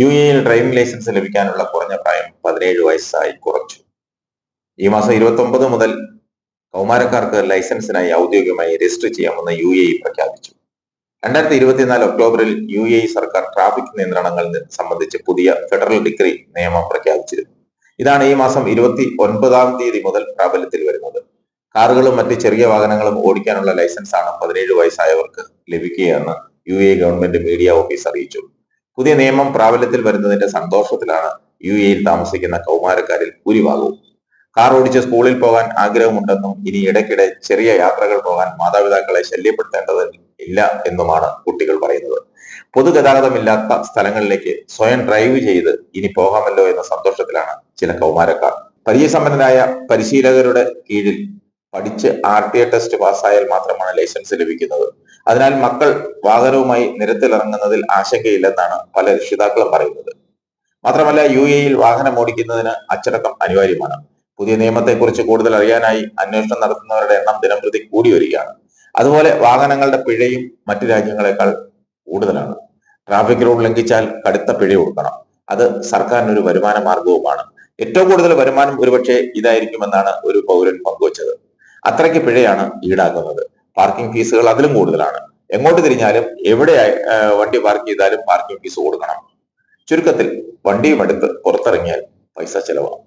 U എയിൽ driving licence ലഭിക്കാനുള്ള കുറഞ്ഞ പ്രായം പതിനേഴ് വയസ്സായി കുറച്ചു. ഈ മാസം ഇരുപത്തി ഒമ്പത് മുതൽ കൗമാരക്കാർക്ക് ലൈസൻസിനായി ഔദ്യോഗികമായി രജിസ്റ്റർ ചെയ്യാമെന്ന് യു എ പ്രഖ്യാപിച്ചു. രണ്ടായിരത്തി ഇരുപത്തിനാല് ഒക്ടോബറിൽ യു എ സർക്കാർ ട്രാഫിക് നിയന്ത്രണങ്ങൾ സംബന്ധിച്ച് പുതിയ ഫെഡറൽ ഡിഗ്രി നിയമം പ്രഖ്യാപിച്ചിരുന്നു. ഇതാണ് ഈ മാസം ഇരുപത്തി ഒൻപതാം തീയതി മുതൽ പ്രാബല്യത്തിൽ വരുന്നത്. കാറുകളും മറ്റ് ചെറിയ വാഹനങ്ങളും ഓടിക്കാനുള്ള ലൈസൻസ് ആണ് പതിനേഴ് വയസ്സായവർക്ക് ലഭിക്കുകയെന്ന് U A government media office അറിയിച്ചു. പുതിയ നിയമം പ്രാബല്യത്തിൽ വരുന്നതിന്റെ സന്തോഷത്തിലാണ് യു എയിൽ താമസിക്കുന്ന കൗമാരക്കാരിൽ ഭൂരിഭാഗവും. കാർ ഓടിച്ച് സ്കൂളിൽ പോകാൻ ആഗ്രഹമുണ്ടെന്നും ഇനി ഇടയ്ക്കിടെ ചെറിയ യാത്രകൾ പോകാൻ മാതാപിതാക്കളെ ശല്യപ്പെടുത്തേണ്ടത് ഇല്ല എന്നുമാണ് കുട്ടികൾ പറയുന്നത്. പൊതുഗതാഗതമില്ലാത്ത സ്ഥലങ്ങളിലേക്ക് സ്വയം ഡ്രൈവ് ചെയ്ത് ഇനി പോകാമല്ലോ എന്ന സന്തോഷത്തിലാണ് ചില കൗമാരക്കാർ. പരിചയസമ്പന്നരായ പരിശീലകരുടെ കീഴിൽ പഠിച്ച് ആർ ടി എ ടെസ്റ്റ് പാസ്സായാൽ മാത്രമാണ് ലൈസൻസ് ലഭിക്കുന്നത്. അതിനാൽ മക്കൾ വാഹനവുമായി നിരത്തിലിറങ്ങുന്നതിൽ ആശങ്കയില്ലെന്നാണ് പല രക്ഷിതാക്കളും പറയുന്നത്. മാത്രമല്ല യു എയിൽ വാഹനം ഓടിക്കുന്നതിന് അച്ചടക്കം അനിവാര്യമാണ്. പുതിയ നിയമത്തെക്കുറിച്ച് കൂടുതൽ അറിയാനായി അന്വേഷണം നടത്തുന്നവരുടെ എണ്ണം ദിനം പ്രതി കൂടി വരികയാണ്. അതുപോലെ വാഹനങ്ങളുടെ പിഴയും മറ്റു രാജ്യങ്ങളെക്കാൾ കൂടുതലാണ്. ട്രാഫിക് റൂൾ ലംഘിച്ചാൽ കടുത്ത പിഴ കൊടുക്കണം. അത് സർക്കാരിന് ഒരു വരുമാന മാർഗവുമാണ് ഏറ്റവും കൂടുതൽ വരുമാനം ഒരുപക്ഷെ ഇതായിരിക്കുമെന്നാണ് ഒരു പൗരൻ പങ്കുവച്ചത്. അത്രയ്ക്ക് പിഴയാണ് ഈടാക്കുന്നത്. പാർക്കിംഗ് ഫീസുകൾ അതിലും കൂടുതലാണ്. എങ്ങോട്ട് തിരിഞ്ഞാലും എവിടെ വണ്ടി പാർക്ക് ചെയ്താലും പാർക്കിംഗ് ഫീസ് കൊടുക്കണം. ചുരുക്കത്തിൽ വണ്ടിയും എടുത്ത് പുറത്തിറങ്ങിയാൽ പൈസ ചെലവാകും.